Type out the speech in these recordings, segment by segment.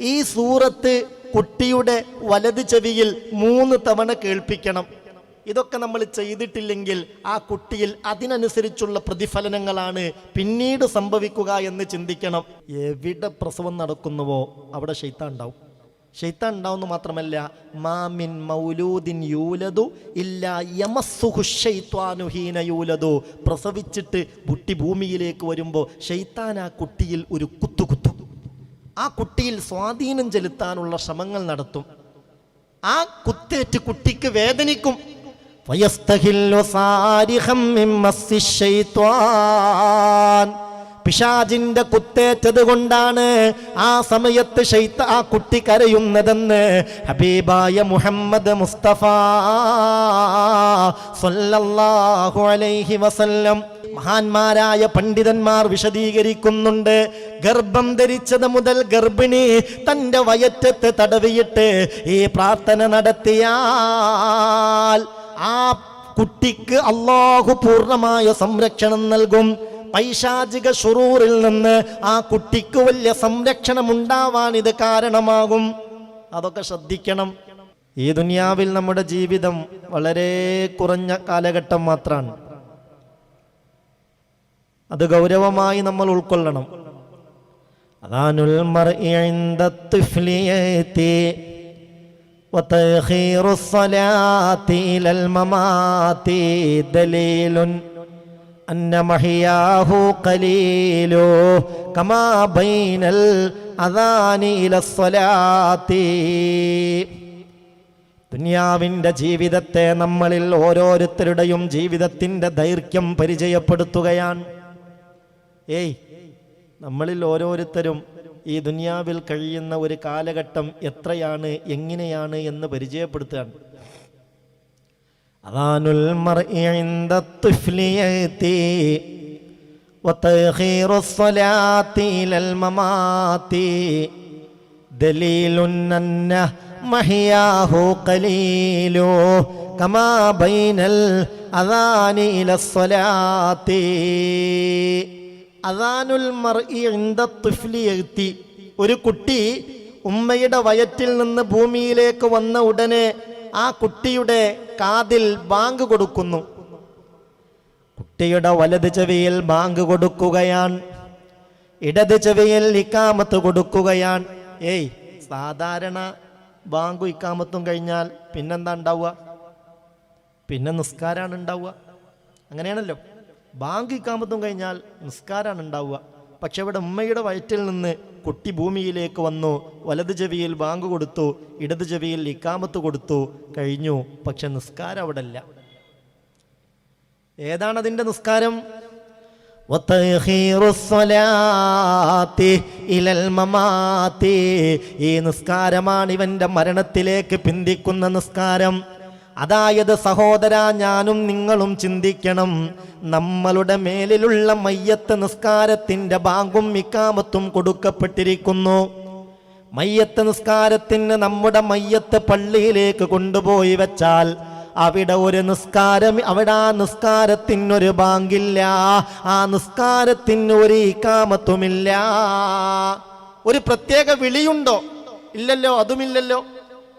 ഈ സൂറത്ത് കുട്ടിയുടെ വലത് ചെവിയിൽ മൂന്ന് തവണ കേൾപ്പിക്കണം. ഇതൊക്കെ നമ്മൾ ചെയ്തിട്ടില്ലെങ്കിൽ ആ കുട്ടിയിൽ അതിനനുസരിച്ചുള്ള പ്രതിഫലനങ്ങളാണ് പിന്നീട് സംഭവിക്കുക എന്ന് ചിന്തിക്കണം. എവിടെ പ്രസവം നടക്കുന്നുവോ അവിടെ ഷെയ്ത്താൻ ഉണ്ടാവും. ഷെയ്ത്താൻ ഉണ്ടാവുന്നു മാത്രമല്ല മാമിൻ മൗലൂദിൻ യൂലതു ഇല്ല യമസ്സുഹുഷൈത്വാനുഹീന യൂലതു പ്രസവിച്ചിട്ട് കുട്ടി ഭൂമിയിലേക്ക് വരുമ്പോൾ ശൈത്താൻ ആ കുട്ടിയിൽ ഒരു കുത്തു കുത്തും ആ കുട്ടിയിൽ സ്വാധീനം ചെലുത്താനുള്ള ശ്രമങ്ങൾ നടത്തും. ആ കുത്തേറ്റ് കുട്ടിക്ക് വേദനിക്കും. പിശാജിന്റെ കുത്തേറ്റത് കൊണ്ടാണ് ആ സമയത്ത് ഷെയ്ത്ത ആ കുട്ടി കരയുന്നതെന്ന് ഹബീബായ മുഹമ്മദ് മുസ്തഫ സല്ലല്ലാഹു അലൈഹി വസല്ലം മഹാന്മാരായ പണ്ഡിതന്മാർ വിശദീകരിക്കുന്നുണ്ട്. ഗർഭം ധരിച്ചത് മുതൽ ഗർഭിണി തന്റെ വയറ്റത്ത് തടവിയിട്ട് ഈ പ്രാർത്ഥന നടത്തിയാൽ ആ കുട്ടിക്ക് അള്ളാഹു പൂർണമായ സംരക്ഷണം നൽകും. പൈശാചിക ഷുറൂറിൽ നിന്ന് ആ കുട്ടിക്ക് വലിയ സംരക്ഷണം ഉണ്ടാവാൻ ഇത് കാരണമാകും. അതൊക്കെ ശ്രദ്ധിക്കണം. ഈ ദുനിയാവിൽ നമ്മുടെ ജീവിതം വളരെ കുറഞ്ഞ കാലഘട്ടം മാത്രമാണ്. അത് ഗൗരവമായി നമ്മൾ ഉൾക്കൊള്ളണം അതാനുൽ മർഇ ഇൻദ الطفلية وتأخير الصلاة إلى الممات دليل أن محياه قليل كما بين الأذان إلى الصلاة ദുനിയാവിൻ്റെ ജീവിതത്തെ നമ്മളിൽ ഓരോരുത്തരുടെയും ജീവിതത്തിൻ്റെ ദൈർഘ്യം പരിചയപ്പെടുത്തുകയാണ് ഏയ് നമ്മളിൽ ഓരോരുത്തരും ഈ ദുനിയാവിൽ കഴിയുന്ന ഒരു കാലഘട്ടം എത്രയാണ് എങ്ങനെയാണ് എന്ന് പരിചയപ്പെടുത്തുകയാണ് അതാനുൽ മർഇ ഇൻദ الطفلية وتأخير الصلاة إلى الممات دليل أن محياه قليل كما بين الأذان إلى الصلاة അദാനുൽ മർഇ ഇൻദ എഴുത്തി. ഒരു കുട്ടി ഉമ്മയുടെ വയറ്റിൽ നിന്ന് ഭൂമിയിലേക്ക് വന്ന ഉടനെ ആ കുട്ടിയുടെ കാതിൽ ബാങ്ക് കൊടുക്കുന്നു. കുട്ടിയുടെ വലത് ചെവിയിൽ ബാങ്ക് കൊടുക്കുകയാണ്. ഇടത് ചെവിയിൽ ഇക്കാമത്ത് കൊടുക്കുകയാണ്. ഏയ് സാധാരണ ബാങ്കും ഇക്കാമത്തും കഴിഞ്ഞാൽ പിന്നെന്താ ഉണ്ടാവുക? പിന്നെ നിസ്കാരാണ് ഉണ്ടാവുക. അങ്ങനെയാണല്ലോ. ബാങ്ക് ഇക്കാമത്തും കഴിഞ്ഞാൽ നിസ്കാരമാണ് ഉണ്ടാവുക. പക്ഷെ അവിടെ ഉമ്മയുടെ വയറ്റിൽ നിന്ന് കുട്ടി ഭൂമിയിലേക്ക് വന്നു വലത് ചെവിയിൽ ബാങ്ക് കൊടുത്തു ഇടത് ചെവിയിൽ ഇക്കാമത്ത് കൊടുത്തു കഴിഞ്ഞു. പക്ഷെ നിസ്കാരം അവിടെ അല്ല ഏതാണതിന്റെ നിസ്കാരം? ഈ നിസ്കാരമാണ് ഇവന്റെ മരണത്തിലേക്ക് പിന്തിക്കുന്ന നിസ്കാരം. അതായത് സഹോദര ഞാനും നിങ്ങളും ചിന്തിക്കണം. നമ്മളുടെ മേലിലുള്ള മയ്യത്ത് നിസ്കാരത്തിന്റെ ബാങ്കും ഇക്കാമത്തും കൊടുക്കപ്പെട്ടിരിക്കുന്നു. മയ്യത്ത് നിസ്കാരത്തിന് നമ്മുടെ മയ്യത്ത് പള്ളിയിലേക്ക് കൊണ്ടുപോയി വെച്ചാൽ അവിടെ ഒരു നിസ്കാരം അവിടെ ആ നിസ്കാരത്തിനൊരു ബാങ്കില്ല. ആ നിസ്കാരത്തിന് ഒരു ഇക്കാമത്തുമില്ല. ഒരു പ്രത്യേക വിളിയുണ്ടോ? ഇല്ലല്ലോ അതുമില്ലല്ലോ.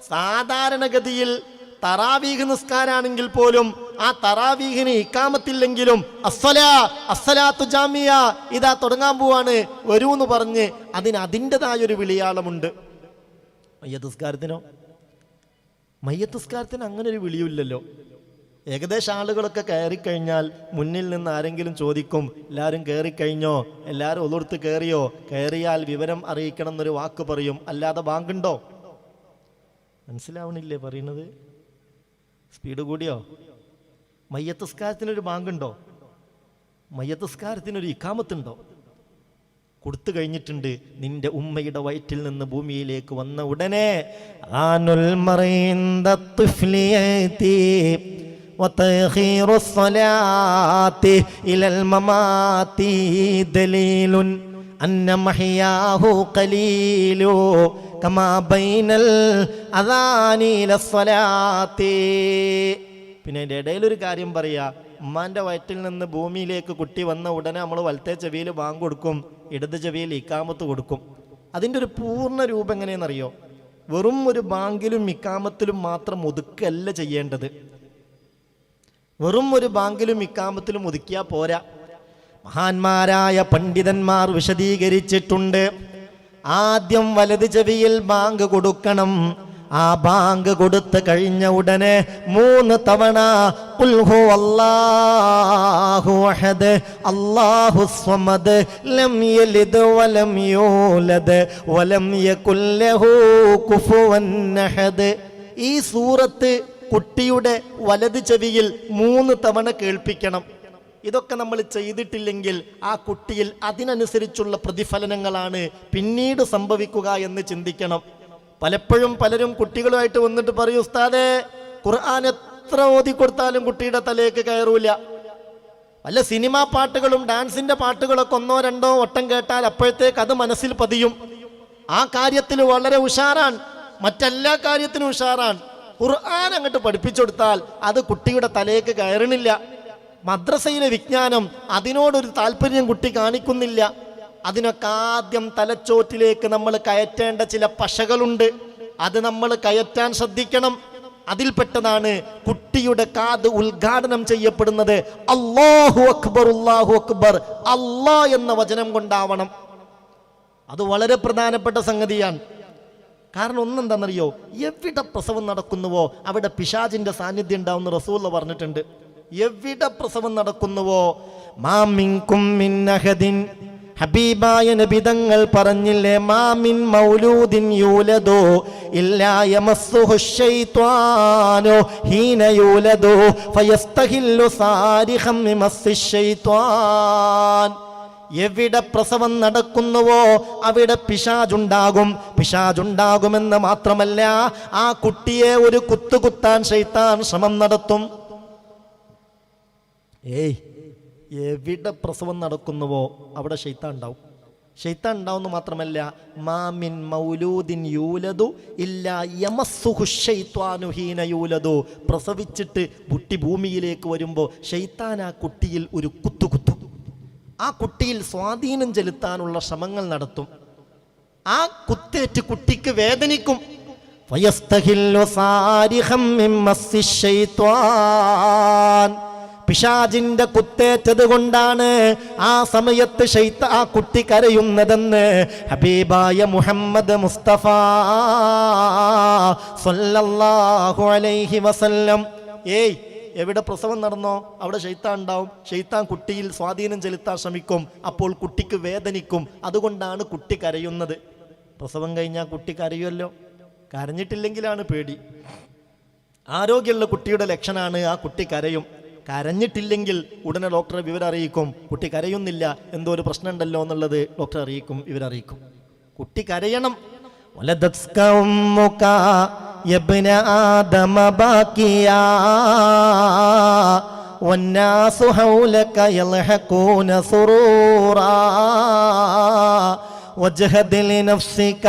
സാധാരണഗതിയിൽ തറാവീഹ് നിസ്കാരാണെങ്കിൽ പോലും ആ തറാവീഹിന് ഇക്കാമത്തില്ലെങ്കിലും അസ്സലാ അസ്സലാത്തു ജാമിയ ഇതാ തുടങ്ങാൻ പോവാണ്. വരൂ എന്ന് പറഞ്ഞ് അതിന് അതിന്റെതായൊരു വിളിയാളമുണ്ട്. മയ്യത്ത് നിസ്കാരത്തിനോ മയ്യത്ത് നിസ്കാരത്തിന് അങ്ങനെ ഒരു വിളിയില്ലല്ലോ ഏകദേശം ആളുകളൊക്കെ കയറിക്കഴിഞ്ഞാൽ മുന്നിൽ നിന്ന് ആരെങ്കിലും ചോദിക്കും എല്ലാവരും കയറിക്കഴിഞ്ഞോ? എല്ലാവരും ഒളിർത്ത് കയറിയോ? കയറിയാൽ വിവരം അറിയിക്കണം എന്നൊരു വാക്ക് പറയും. അല്ലാതെ ബാങ്കുണ്ടോ? മനസ്സിലാവണില്ലേ പറയുന്നത്? സ്പീഡ് കൂടിയോ മയ്യത്തസ്കാരത്തിനൊരു ബാങ്കുണ്ടോ മയ്യത്തസ്കാരത്തിനൊരു ഇക്കാമത്തുണ്ടോ കൊടുത്തു കഴിഞ്ഞിട്ടുണ്ട് നിന്റെ ഉമ്മയുടെ വയറ്റിൽ നിന്ന് ഭൂമിയിലേക്ക് വന്ന ഉടനെ ആനുൽ മറൈന്ദ തുഫ്ലിയത്തി وتأخير الصلاة إلى الممات دليل أن محياه قليل പിന്നെ അതിന്റെ ഇടയിലൊരു കാര്യം പറയുക ഉമ്മാന്റെ വയറ്റിൽ നിന്ന് ഭൂമിയിലേക്ക് കുട്ടി വന്ന ഉടനെ നമ്മൾ വലത്തെ ചെവിയിൽ ബാങ്ക് കൊടുക്കും ഇടത് ചെവിയിൽ ഇക്കാമത്ത് കൊടുക്കും. അതിന്റെ ഒരു പൂർണ രൂപം എങ്ങനെയെന്നറിയോ? വെറും ഒരു ബാങ്കിലും ഇക്കാമത്തിലും മാത്രം ഒതുക്കല്ല ചെയ്യേണ്ടത്. വെറും ഒരു ബാങ്കിലും ഇക്കാമത്തിലും ഒതുക്കിയാൽ പോരാ. മഹാന്മാരായ പണ്ഡിതന്മാർ വിശദീകരിച്ചിട്ടുണ്ട്. ആദ്യം വലത് ചെവിയിൽ ബാങ്ക് കൊടുക്കണം. ആ ബാങ്ക് കൊടുത്ത് കഴിഞ്ഞ ഉടനെ മൂന്ന് തവണ അഹദ് അല്ലാഹു സ്വമദ് ലം യലിദ് വലം യൂലദ് വലം യകുല്ലഹു കുഫുവൻ അഹദ്. ഈ സൂറത്ത് കുട്ടിയുടെ വലത് ചെവിയിൽ മൂന്ന് തവണ കേൾപ്പിക്കണം. ഇതൊക്കെ നമ്മൾ ചെയ്തിട്ടില്ലെങ്കിൽ ആ കുട്ടിയിൽ അതിനനുസരിച്ചുള്ള പ്രതിഫലനങ്ങളാണ് പിന്നീട് സംഭവിക്കുക എന്ന് ചിന്തിക്കണം. പലപ്പോഴും പലരും കുട്ടികളുമായിട്ട് വന്നിട്ട് പറയും ഉസ്താദേ ഖുർആൻ എത്ര ഓതി കൊടുത്താലും കുട്ടിയുടെ തലേക്ക് കയറൂല. വല്ല സിനിമാ പാട്ടുകളും ഡാൻസിന്റെ പാട്ടുകളൊക്കെ ഒന്നോ രണ്ടോ വട്ടം കേട്ടാൽ അപ്പോഴത്തേക്ക് അത് മനസ്സിൽ പതിയും. ആ കാര്യത്തിൽ വളരെ ഉഷാറാണ്. മറ്റെല്ലാ കാര്യത്തിനും ഉഷാറാണ്. ഖുർആൻ അങ്ങോട്ട് പഠിപ്പിച്ചു കൊടുത്താൽ അത് കുട്ടിയുടെ തലേക്ക് കയറണില്ല. മദ്രസയിലെ വിജ്ഞാനം അതിനോടൊരു താല്പര്യം കുട്ടി കാണിക്കുന്നില്ല. അതിനൊക്കെ ആദ്യം തലച്ചോറ്റിലേക്ക് നമ്മൾ കയറ്റേണ്ട ചില പശകളുണ്ട്. അത് നമ്മൾ കയറ്റാൻ ശ്രദ്ധിക്കണം. അതിൽപ്പെട്ടതാണ് കുട്ടിയുടെ കാത് ഉദ്ഘാടനം ചെയ്യപ്പെടുന്നത് അള്ളാഹു അക്ബർ അള്ളാഹു അക്ബർ അള്ളാ എന്ന വചനം കൊണ്ടാവണം. അത് വളരെ പ്രധാനപ്പെട്ട സംഗതിയാണ്. കാരണം ഒന്നെന്താണെന്നറിയോ? എവിടെ പ്രസവം നടക്കുന്നുവോ അവിടെ പിശാജിന്റെ സാന്നിധ്യം ഉണ്ടാവുന്ന റസൂള്ള പറഞ്ഞിട്ടുണ്ട്. എവിടെ പ്രസവം നടക്കുന്നുവോ? മാമിൻകും മിൻ അഹദിൻ. ഹബീബായ നബിതങ്ങൾ പറഞ്ഞില്ലേ മാമിൻ മൗലൂദിൻ യൂലദോ ഇല്ലാ യമസ്സുഹു ശൈത്വാനോ ഹീന യൂലദോ ഫയസ്തഹില്ലു സാരിഹം മിമസ്സി ശൈത്വാൻ. എവിടെ പ്രസവം നടക്കുന്നുവോ അവിടെ പിശാജുണ്ടാകും പിശാജുണ്ടാകുമെന്ന് മാത്രമല്ല ആ കുട്ടിയെ ഒരു കുത്തുകുത്താൻ ശൈത്താൻ ശ്രമം നടത്തും. ഏയ് എവിടെ പ്രസവം നടക്കുന്നുവോ അവിടെ ഷെയ്ത്താൻ ഉണ്ടാവും. ഷെയ്ത്താൻ ഉണ്ടാവുന്ന മാത്രമല്ല മാമിൻ മൗലൂദിൻ യൂലതു ഇല്ല യമസ്സുഹു ശൈത്വാനു ഹീന യൂലതു പ്രസവിച്ചിട്ട് കുട്ടി ഭൂമിയിലേക്ക് വരുമ്പോൾ ഷെയ്ത്താൻ ആ കുട്ടിയിൽ ഒരു കുത്തു കുത്തും. ആ കുട്ടിയിൽ സ്വാധീനം ചെലുത്താനുള്ള ശ്രമങ്ങൾ നടത്തും. ആ കുത്തേറ്റ് കുട്ടിക്ക് വേദനിക്കും. വയസ്തഹിൽ സാരിഹം. പിശാജിന്റെ കുത്തേറ്റത് കൊണ്ടാണ് ആ സമയത്ത് ഷെയ്ത്ത ആ കുട്ടി കരയുന്നതെന്ന് ഹബീബായ മുഹമ്മദ് മുസ്തഫ സല്ലല്ലാഹു അലൈഹി വസല്ലം. ഏയ് എവിടെ പ്രസവം നടന്നോ? അവിടെ ഷെയ്ത്താൻ ഉണ്ടാവും. ഷെയ്ത്താൻ കുട്ടിയിൽ സ്വാധീനം ചെലുത്താൻ ശ്രമിക്കും. അപ്പോൾ കുട്ടിക്ക് വേദനിക്കും. അതുകൊണ്ടാണ് കുട്ടി കരയുന്നത്. പ്രസവം കഴിഞ്ഞാൽ കുട്ടി കരയുമല്ലോ കരഞ്ഞിട്ടില്ലെങ്കിലാണ് പേടി. ആരോഗ്യമുള്ള കുട്ടിയുടെ ലക്ഷണമാണ് ആ കുട്ടി കരയും. കരഞ്ഞിട്ടില്ലെങ്കിൽ ഉടനെ ഡോക്ടറെ വിവരം അറിയിക്കും കുട്ടി കരയുന്നില്ല എന്തോ ഒരു പ്രശ്നമുണ്ടല്ലോ എന്നുള്ളത് ഡോക്ടറെ അറിയിക്കും ഇവരറിയിക്കും കുട്ടി കരയണം ولدتك أمك يا ابن آدم باكيا والناس حولك يضحكون سرورا واجهد لنفسك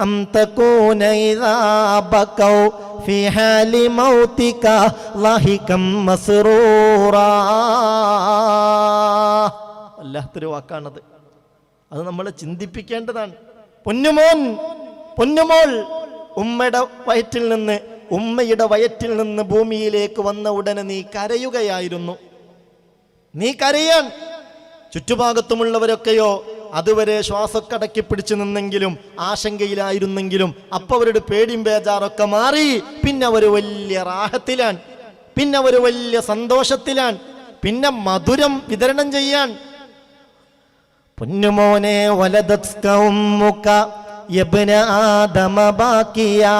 أن تكون إذا بكوا في حال موتك لاهكا مسرورا വല്ലാത്തൊരു വാക്കാണത് അത് നമ്മളെ ചിന്തിപ്പിക്കേണ്ടതാണ് പൊന്നുമോൻ പൊന്നുമോൾ ഉമ്മയുടെ വയറ്റിൽ നിന്ന് ഉമ്മയുടെ വയറ്റിൽ നിന്ന് ഭൂമിയിലേക്ക് വന്ന ഉടനെ നീ കരയുകയായിരുന്നു നീ കരയാൻ ചുറ്റുഭാഗത്തുമുള്ളവരൊക്കെയോ അതുവരെ ശ്വാസക്കടക്കി പിടിച്ചു നിന്നെങ്കിലും ആശങ്കയിലായിരുന്നെങ്കിലും അപ്പൊ അവരുടെ പേടിയും ബേജാറൊക്കെ മാറി. പിന്നെ അവർ വലിയ റാഹത്തിലാണ് പിന്നെ അവർ വലിയ സന്തോഷത്തിലാണ് പിന്നെ മധുരം വിതരണം ചെയ്യാൻ. പൊന്നുമോനെ യബ്ന ആദമ ബാക്കിയാ.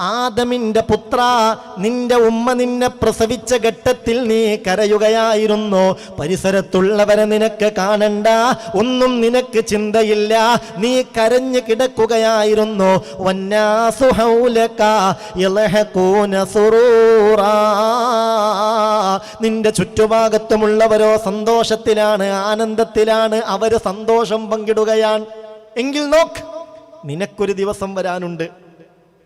ആദമിന്റെ പുത്ര നിന്റെ ഉമ്മ നിന്നെ പ്രസവിച്ച ഘട്ടത്തിൽ നീ കരയുകയായിരുന്നു. പരിസരത്തുള്ളവരെ നിനക്ക് കാണണ്ട ഒന്നും നിനക്ക് ചിന്തയില്ല. നീ കരഞ്ഞു കിടക്കുകയായിരുന്നു. നിന്റെ ചുറ്റുഭാഗത്തുമുള്ളവരോ സന്തോഷത്തിലാണ് ആനന്ദത്തിലാണ് അവർ സന്തോഷം പങ്കിടുകയാണ്. എങ്കിൽ നോക്ക് നിനക്കൊരു ദിവസം വരാനുണ്ട്.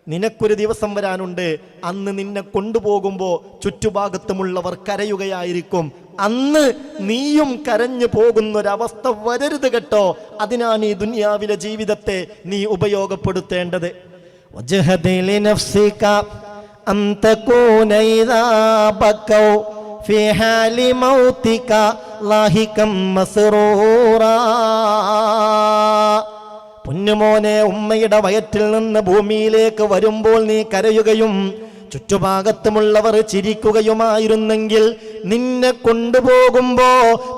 നിനക്കൊരു ദിവസം വരാനുണ്ട് അന്ന് നിന്നെ കൊണ്ടുപോകുമ്പോൾ ചുറ്റുഭാഗത്തുമുള്ളവർ കരയുകയായിരിക്കും അന്ന് നീയും കരഞ്ഞു പോകുന്നൊരവസ്ഥ വരരുത് കേട്ടോ അതിനാണ് ഈ ദുനിയാവിലെ ജീവിതത്തെ നീ ഉപയോഗപ്പെടുത്തേണ്ടത് وجهد لنفسك أن تكون إذا بكوا في حال موتك لاهكا مسرورا പൊന്നുമോനെ ഉമ്മയുടെ വയറ്റിൽ നിന്ന് ഭൂമിയിലേക്ക് വരുമ്പോൾ നീ കരയുകയും ചുറ്റുഭാഗത്തുമുള്ളവർ ചിരിക്കുകയുമായിരുന്നെങ്കിൽ നിന്നെ കൊണ്ടുപോകുമ്പോ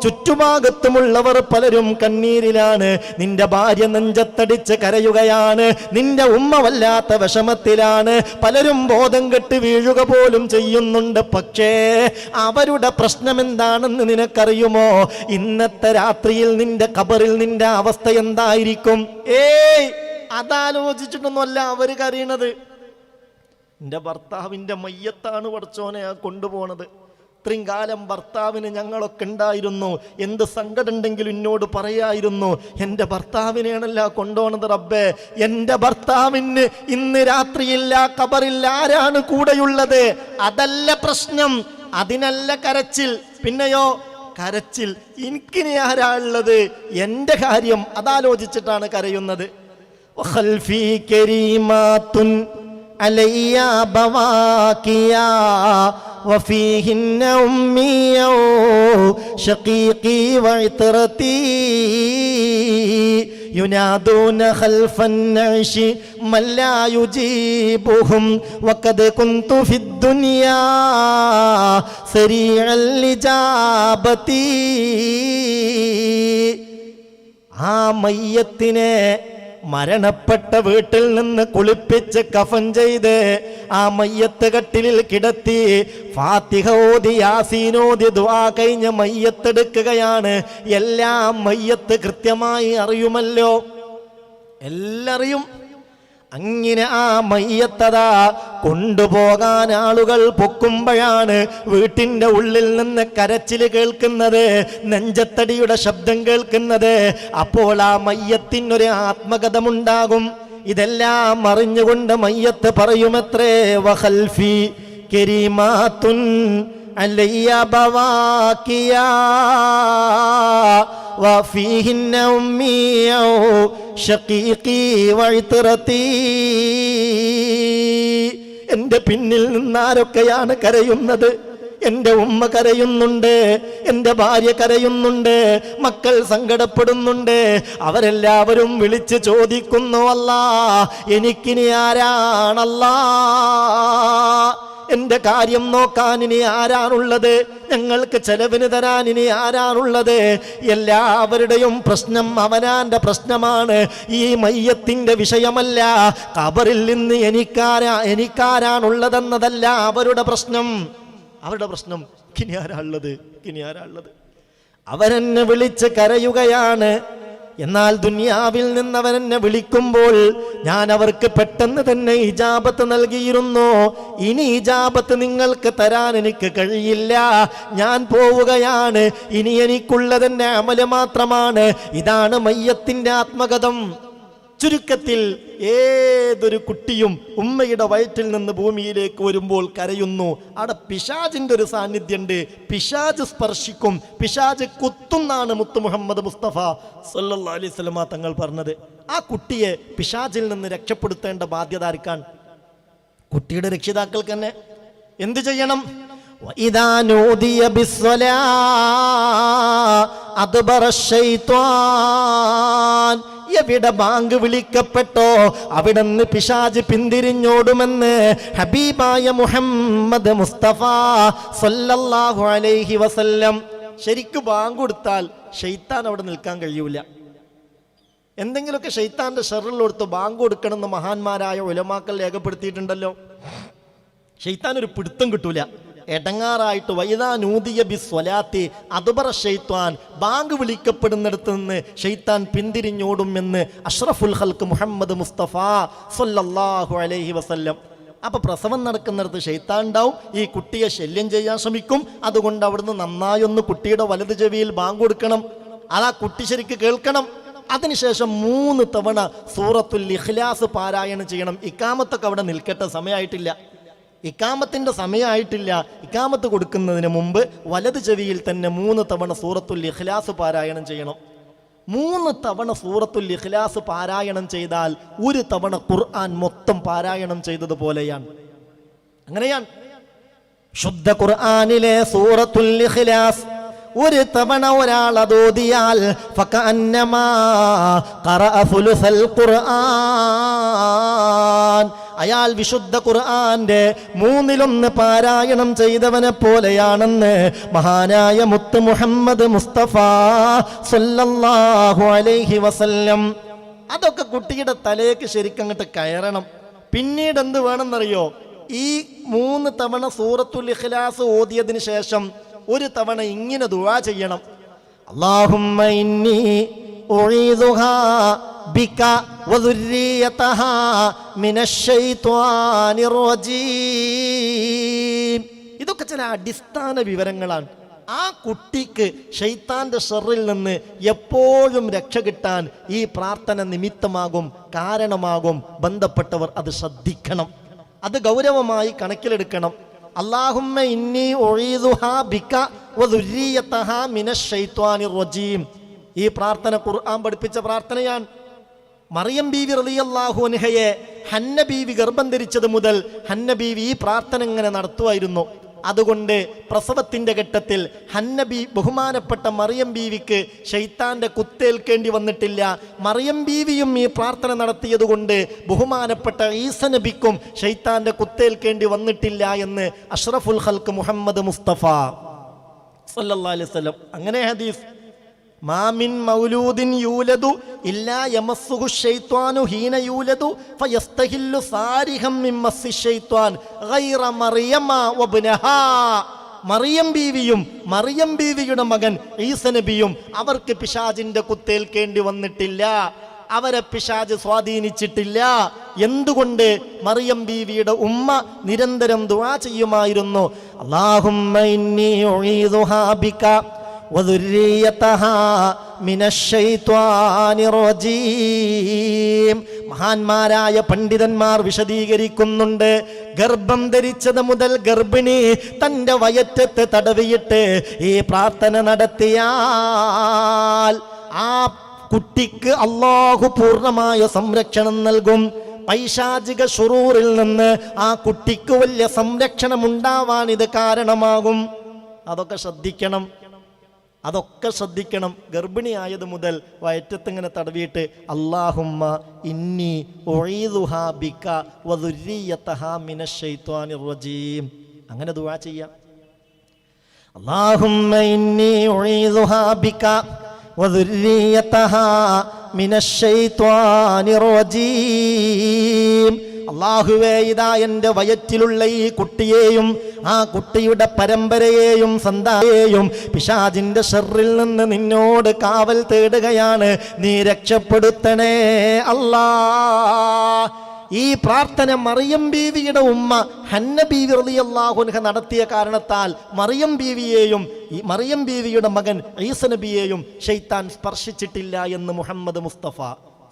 ചുറ്റുഭാഗത്തുമുള്ളവർ പലരും കണ്ണീരിലാണ്. നിന്റെ ഭാര്യ നെഞ്ചത്തടിച്ച് കരയുകയാണ്. നിന്റെ ഉമ്മ വല്ലാത്ത വിഷമത്തിലാണ്. പലരും ബോധം കെട്ട് വീഴുക പോലും ചെയ്യുന്നുണ്ട്. പക്ഷേ അവരുടെ പ്രശ്നം എന്താണെന്ന് നിനക്കറിയുമോ? ഇന്നത്തെ രാത്രിയിൽ നിന്റെ കബറിൽ നിന്റെ അവസ്ഥ എന്തായിരിക്കും? ഏയ് അതാലോചിച്ചിട്ടൊന്നുമല്ല അവർ കരയണത്. എന്റെ ഭർത്താവിന്റെ മയ്യത്താണ് പഠിച്ചോനെ കൊണ്ടുപോണത്. ഇത്രയും കാലം ഭർത്താവിന് ഞങ്ങളൊക്കെ ഉണ്ടായിരുന്നു. എന്ത് സങ്കടം ഉണ്ടെങ്കിലും എന്നോട് പറയായിരുന്നു എന്റെ ഭർത്താവിനെയാണല്ല കൊണ്ടുപോണത് റബ്ബേ. എന്റെ ഭർത്താവിന് ഇന്ന് രാത്രിയില്ല കബറില്ല ആരാണ് കൂടെയുള്ളത്? അതല്ല പ്രശ്നം. അതിനല്ല കരച്ചിൽ. പിന്നെയോ കരച്ചിൽ. എനിക്കിനി ആരാ ഉള്ളത്? എന്റെ കാര്യം അതാലോചിച്ചിട്ടാണ് കരയുന്നത്. علي بواكيا وفيهن أمي شقيقي وعطرتي ينادون خلف النعش من لا يجيبهم وقد كنت في الدنيا سريع الإجابة ആ മയ്യത്തിനെ മരണപ്പെട്ട വീട്ടിൽ നിന്ന് കുളിപ്പിച്ച് കഫൻ ചെയ്ത് ആ മയ്യത്ത് കട്ടിലിൽ കിടത്തി ഫാത്തിഹ ഓതി യാസീനോതി ദുആ കഴിഞ്ഞ് മയ്യത്തെടുക്കുകയാണ്. എല്ലാം മയ്യത്ത് കൃത്യമായി അറിയുമല്ലോ. എല്ലാറിയും അങ്ങനെ ആ മയ്യത്തതാ കൊണ്ടുപോകാൻ ആളുകൾ പൊക്കുമ്പോഴാണ് വീട്ടിന്റെ ഉള്ളിൽ നിന്ന് കരച്ചിൽ കേൾക്കുന്നത് നെഞ്ചത്തടിയുടെ ശബ്ദം കേൾക്കുന്നത്. അപ്പോൾ ആ മയ്യത്തിനൊരു ആത്മകഥമുണ്ടാകും. ഇതെല്ലാം അറിഞ്ഞുകൊണ്ട് മയ്യത്ത് പറയുമത്രേ വഹൽഫി കെരിമാത്തുൻ അലയ്യ ബവാക്കിയാ وفيهن أمي شقيقي وعطرتي എൻ്റെ പിന്നിൽ നിന്നാരൊക്കെയാണ് കരയുന്നത് എൻ്റെ ഉമ്മ കരയുന്നുണ്ട് എൻ്റെ ഭാര്യ കരയുന്നുണ്ട് മക്കൾ സങ്കടപ്പെടുന്നുണ്ട് അവരെല്ലാവരും വിളിച്ച് ചോദിക്കുന്നു അല്ല എനിക്കിനി ആരാണല്ലാ എന്റെ കാര്യം നോക്കാൻ ഇനി ആരാണുള്ളത്? ഞങ്ങൾക്ക് ചെലവിന് തരാൻ ഇനി ആരാണുള്ളത്? എല്ലാവരുടെയും പ്രശ്നം അവനാന്റെ പ്രശ്നമാണ്. ഈ മയ്യത്തിന്റെ വിഷയമല്ല. കബറിൽ നിന്ന് എനിക്കാരാ എനിക്കാരാണുള്ളതെന്നതല്ല അവരുടെ പ്രശ്നം. അവരുടെ പ്രശ്നം ഇനി ആരാ ഉള്ളത്? ഇനി ആരാ ഉള്ളത്? അവരെന്നെ വിളിച്ച് കരയുകയാണ്. എന്നാൽ ദുനിയാവിൽ നിന്ന് എന്നെ വിളിക്കുമ്പോൾ ഞാൻ അവർക്ക് പെട്ടെന്ന് തന്നെ ഹിജാബത്ത് നൽകിയിരുന്നു. ഇനി ഹിജാബത്ത് നിങ്ങൾക്ക് തരാൻ എനിക്ക് കഴിയില്ല. ഞാൻ പോവുകയാണ്. ഇനി എനിക്കുള്ളതെന്നെ അമൽ മാത്രമാണ്. ഇതാണ് മയ്യത്തിന്റെ ആത്മകഥം. ചുരുക്കത്തിൽ ഏതൊരു കുട്ടിയും ഉമ്മയുടെ വയറ്റിൽ നിന്ന് ഭൂമിയിലേക്ക് വരുമ്പോൾ കരയുന്നു. അവിടെ പിശാജിന്റെ ഒരു സാന്നിധ്യമുണ്ട്. പിശാജ് സ്പർശിക്കും. പിശാജ് കുത്തുന്നാണ് മുത്തു മുഹമ്മദ് മുസ്തഫ സല്ലാ അലൈഹി തങ്ങൾ പറഞ്ഞത്. ആ കുട്ടിയെ പിശാജിൽ നിന്ന് രക്ഷപ്പെടുത്തേണ്ട ബാധ്യത ആർക്കാണ്? കുട്ടിയുടെ രക്ഷിതാക്കൾക്ക് തന്നെ. എന്തു ചെയ്യണം? ഇതാനോദിയ ബിസ്വലാ അത് എവിടെ ബാങ്ക് വിളിക്കപ്പെട്ടോ? അവിടെ നിന്ന് പിശാജ് പിന്തിരിഞ്ഞോടുമെന്ന് ഹബീബായ മുഹമ്മദ് മുസ്തഫ സല്ലല്ലാഹു അലൈഹി വസല്ലം. ശരിക്ക് ബാങ്ക് കൊടുത്താൽ ഷെയ്ത്താൻ അവിടെ നിൽക്കാൻ കഴിയൂല. എന്തെങ്കിലുമൊക്കെ ഷെയ്ത്താന്റെ ഷെറിലൊടുത്ത് ബാങ്ക് കൊടുക്കണമെന്ന് മഹാന്മാരായ ഉലമാക്കൾ രേഖപ്പെടുത്തിയിട്ടുണ്ടല്ലോ. ഷെയ്ത്താൻ ഒരു പിടുത്തം കിട്ടൂല. എടങ്ങാറായിട്ട് വൈദാ നൂതിയ ബി സ്വലാത്തി അതുപറ ഷെയ്ത്വാൻ ബാങ്ക് വിളിക്കപ്പെടുന്നിടത്ത് നിന്ന് ഷെയ്ത്താൻ പിന്തിരിഞ്ഞോടും എന്ന് അഷ്റഫുൽ ഹൽക്ക് മുഹമ്മദ് മുസ്തഫ സൊല്ലാഹു അലൈഹി വസല്ലം. അപ്പോൾ പ്രസവം നടക്കുന്നിടത്ത് ഷെയ്ത്താൻ ഉണ്ടാവും ഈ കുട്ടിയെ ശല്യം ചെയ്യാൻ ശ്രമിക്കും അതുകൊണ്ട് അവിടുന്ന് നന്നായൊന്ന് കുട്ടിയുടെ വലത് ചെവിയിൽ ബാങ്ക് കൊടുക്കണം. അത് കുട്ടി ശരിക്ക് കേൾക്കണം. അതിനുശേഷം മൂന്ന് തവണ സൂറത്തുൽ ഇഖ്ലാസ് പാരായണം ചെയ്യണം. ഇക്കാമത്തൊക്കെ അവിടെ നിൽക്കട്ടെ സമയമായിട്ടില്ല. ഇക്കാമത്തിന്റെ സമയമായിട്ടില്ല. ഇക്കാമത്ത് കൊടുക്കുന്നതിന് മുമ്പ് വലത് ചെവിയിൽ തന്നെ മൂന്ന് തവണ സൂറത്തുൽ ഇഖ്ലാസ് പാരായണം ചെയ്യണം. മൂന്ന് തവണ സൂറത്തുൽ ഇഖ്ലാസ് പാരായണം ചെയ്താൽ ഒരു തവണ ഖുർആൻ മൊത്തം പാരായണം ചെയ്തതുപോലെയാണ്. അങ്ങനെയാണ്. ശുദ്ധ ഖുർആനിലെ സൂറത്തുൽ ഇഖ്ലാസ് ഒരു തവണ ഒരാൾ സുലുസൽ ഖുർആൻ. അയാൾ വിശുദ്ധ ഖുർആന്റെ മൂന്നിലൊന്ന് പാരായണം ചെയ്തവനെ പോലെയാണെന്ന് മഹാനായ മുത്ത് മുഹമ്മദ് മുസ്തഫ സല്ലല്ലാഹു അലൈഹി വസല്ലം. അതൊക്കെ കുട്ടിയുടെ തലേക്ക് ശരിക്കങ്ങോട്ട് കയറണം. പിന്നീട് എന്ത് വേണമെന്നറിയോ? ഈ മൂന്ന് തവണ സൂറത്തുൽ ഇഖ്ലാസ് ഓതിയതിനു ശേഷം ഒരു തവണ ഇങ്ങനെ ദുവാ ചെയ്യണം. അള്ളാഹുമ്മ ഇന്നി ഇതൊക്കെ ചില അടിസ്ഥാന വിവരങ്ങളാണ്. ആ കുട്ടിക്ക് ഷെയ്ത്താന്റെ ഷെറിൽ നിന്ന് എപ്പോഴും രക്ഷ കിട്ടാൻ ഈ പ്രാർത്ഥന നിമിത്തമാകും കാരണമാകും. ബന്ധപ്പെട്ടവർ അത് ശ്രദ്ധിക്കണം. അത് ഗൗരവമായി കണക്കിലെടുക്കണം. അള്ളാഹുമ്മ ഇന്നി ഒഴീദുഹാ ബിക്ക മിനഷ് ശൈത്വാനിർ റജീം ഈ പ്രാർത്ഥന ഖുർആൻ പഠിപ്പിച്ച പ്രാർത്ഥനയാണ്. മറിയം ബീവി റലിയല്ലാഹു അൻഹയെ ഹന്ന ബീവി ഗർഭം ധരിച്ചത് മുതൽ ഹന്ന ബീവി ഈ പ്രാർത്ഥന ഇങ്ങനെ നടത്തുമായിരുന്നു. അതുകൊണ്ട് പ്രസവത്തിന്റെ ഘട്ടത്തിൽ ഹന്നബി ബഹുമാനപ്പെട്ട മറിയം ബീവിക്ക് ഷെയ്ത്താന്റെ കുത്തേൽക്കേണ്ടി വന്നിട്ടില്ല. മറിയം ബീവിയും ഈ പ്രാർത്ഥന നടത്തിയതുകൊണ്ട് ബഹുമാനപ്പെട്ട ഈസ നബിക്കും ഷെയ്ത്താന്റെ കുത്തേൽക്കേണ്ടി വന്നിട്ടില്ല എന്ന് അഷ്റഫുൽ ഹൽക്ക് മുഹമ്മദ് മുസ്തഫ. സല്ലല്ലാ അലൈഹി വസല്ലം. അങ്ങനെ ഹദീസ് മാമിൻ മൗലൂദിൻ യൂലദു ഇല്ലാ യമസ്സുഹു ശൈത്വാനു ഹീന യൂലദു ഫയസ്തഹില്ലു സാരിഹം മിമ്മസ്സി മസ്സി ശൈത്വാൻ ഗൈറ മറിയമ വബ്നഹാ. മറിയം ബീവിയും മറിയം ബീവിയുടെ മകൻ ഈസ നബിയും അവർക്ക് പിശാജിന്റെ കുത്തേൽക്കേണ്ടി വന്നിട്ടില്ല. അവരെ പിശാജ് സ്വാധീനിച്ചിട്ടില്ല. എന്തുകൊണ്ട് മറിയം ബീവിയുടെ ഉമ്മ നിരന്തരം ദുവാ ചെയ്യുമായിരുന്നു? അല്ലാഹുമ്മ മഹാന്മാരായ പണ്ഡിതന്മാർ വിശദീകരിക്കുന്നുണ്ട് ഗർഭം ധരിച്ചത് മുതൽ ഗർഭിണി തന്റെ വയറ്റത്ത് തടവിയിട്ട് ഈ പ്രാർത്ഥന നടത്തിയാൽ ആ കുട്ടിക്ക് അള്ളാഹു പൂർണമായ സംരക്ഷണം നൽകും. പൈശാചിക ഷുറൂറിൽ നിന്ന് ആ കുട്ടിക്ക് വലിയ സംരക്ഷണം ഉണ്ടാവാൻ ഇത് കാരണമാകും. അതൊക്കെ ശ്രദ്ധിക്കണം. അതൊക്കെ ശ്രദ്ധിക്കണം. ഗർഭിണിയായത് മുതൽ വയറ്റത്തിങ്ങനെ തടവിയിട്ട് അള്ളാഹുമ്മ ഇന്നി ഒഴീതുഹാ റജീം. അങ്ങനെ ദുവാ ചെയ്യാം. അള്ളാഹുമ്മ ഇന്നി ഒഴീതുഹാ ബിക്ക വതുരീയത്തഹാ മിനഷെയ്ത്വാനി റജീം. അള്ളാഹുവേ ഇതാ എന്റെ വയറ്റിലുള്ള ഈ കുട്ടിയെയും ആ കുട്ടിയുടെ പരമ്പരയെയും സന്താനെയും പിശാജിന്റെ ഷെറിൽ നിന്ന് നിന്നോട് കാവൽ തേടുകയാണ്. നീ രക്ഷപ്പെടുത്തണേ അല്ലാ. ഈ പ്രാർത്ഥന മറിയം ബീവിയുടെ ഉമ്മ ഹന്ന ബീവി റളിയല്ലാഹുൻഹ നടത്തിയ കാരണത്താൽ മറിയം ബീവിയെയും ഈ മറിയം ബീവിയുടെ മകൻ ഈസ നബിയെയും ഷെയ്ത്താൻ സ്പർശിച്ചിട്ടില്ല എന്ന് മുഹമ്മദ് മുസ്തഫ.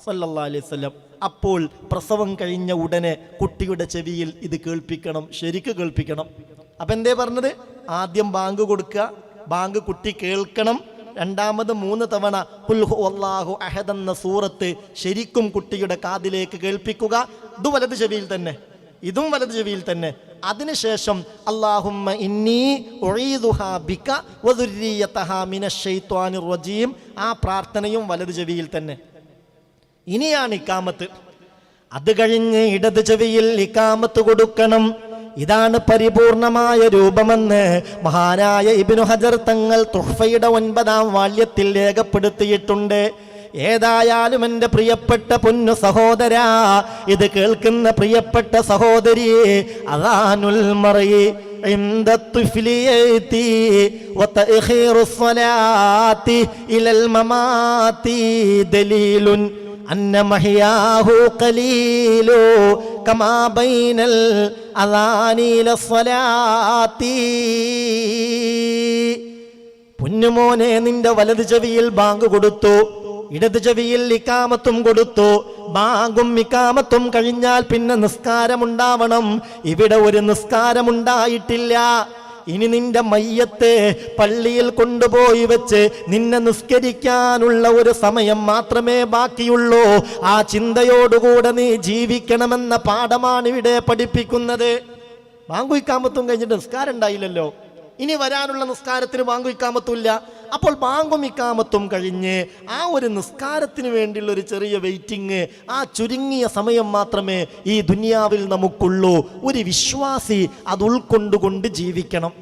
സല്ലല്ലാഹു അലൈഹി അപ്പോൾ പ്രസവം കഴിഞ്ഞ ഉടനെ കുട്ടിയുടെ ചെവിയിൽ ഇത് കേൾപ്പിക്കണം ശരിക്ക് കേൾപ്പിക്കണം. അപ്പൊ എന്തേ പറഞ്ഞത്? ആദ്യം ബാങ്ക് കൊടുക്കുക ബാങ്ക് കുട്ടി കേൾക്കണം. രണ്ടാമത് മൂന്ന് തവണ പുൽഹു അള്ളാഹു അഹദ് എന്ന സൂറത്ത് ശരിക്കും കുട്ടിയുടെ കാതിലേക്ക് കേൾപ്പിക്കുക. ഇത് വലത് ചെവിയിൽ തന്നെ. ഇതും വലത് ചെവിയിൽ തന്നെ. അതിനുശേഷം അള്ളാഹുമ്മ ഇന്നി ബിക ആ പ്രാർത്ഥനയും വലത് ചെവിയിൽ തന്നെ. ഇനിയാണ് ഇക്കാമത്ത് അത് കഴിഞ്ഞ് ഇടത് ചെവിയിൽ ഇക്കാമത്ത് കൊടുക്കണം ഇതാണ് പരിപൂർണമായ രൂപമെന്ന് മഹാനായ ഇബിനു ഹജർ തങ്ങൾ തുഹ്ഫയുടെ ഒൻപതാം വാല്യത്തിൽ രേഖപ്പെടുത്തിയിട്ടുണ്ട് ഏതായാലും എൻ്റെ പ്രിയപ്പെട്ട പൊന്നു സഹോദര ഇത് കേൾക്കുന്ന പ്രിയപ്പെട്ട സഹോദരി അതാനുൽ മറയി عند الطفل يأتي وتأخير الصلاة إلى الممات دليل അന്ന മഹിയാഹു കലീലോ കമാ ബൈനൽ സ്വലാത്തി പുന്നുമോനെ നിന്റെ വലത് ചെവിയിൽ ബാങ്ക് കൊടുത്തു. ഇടത് ചെവിയിൽ ഇക്കാമത്തും കൊടുത്തു. ബാങ്കും ഇക്കാമത്തും കഴിഞ്ഞാൽ പിന്നെ നിസ്കാരമുണ്ടാവണം. ഇവിടെ ഒരു നിസ്കാരമുണ്ടായിട്ടില്ല. ഇനി നിന്റെ മയ്യത്തെ പള്ളിയിൽ കൊണ്ടുപോയി വെച്ച് നിന്നെ നിസ്കരിക്കാനുള്ള ഒരു സമയം മാത്രമേ ബാക്കിയുള്ളൂ. ആ ചിന്തയോടുകൂടെ നീ ജീവിക്കണമെന്ന പാഠമാണ് ഇവിടെ പഠിപ്പിക്കുന്നത്. ബാങ്കുയിക്കാമത്തും കഴിഞ്ഞിട്ട് നിസ്കാരം ഉണ്ടായില്ലല്ലോ. ഇനി വരാനുള്ള നിസ്കാരത്തിന് ബാങ്കും ഇക്കാമത്തും ഇല്ല അപ്പോൾ ബാങ്കും ഇക്കാമത്തും കഴിഞ്ഞ് ആ ഒരു നിസ്കാരത്തിന് വേണ്ടിയുള്ള ഒരു ചെറിയ വെയിറ്റിംഗ് ആ ചുരുങ്ങിയ സമയം മാത്രമേ ഈ ദുനിയാവിൽ നമുക്കുള്ളൂ. ഒരു വിശ്വാസി അത് ഉൾക്കൊണ്ടുകൊണ്ട് ജീവിക്കണം.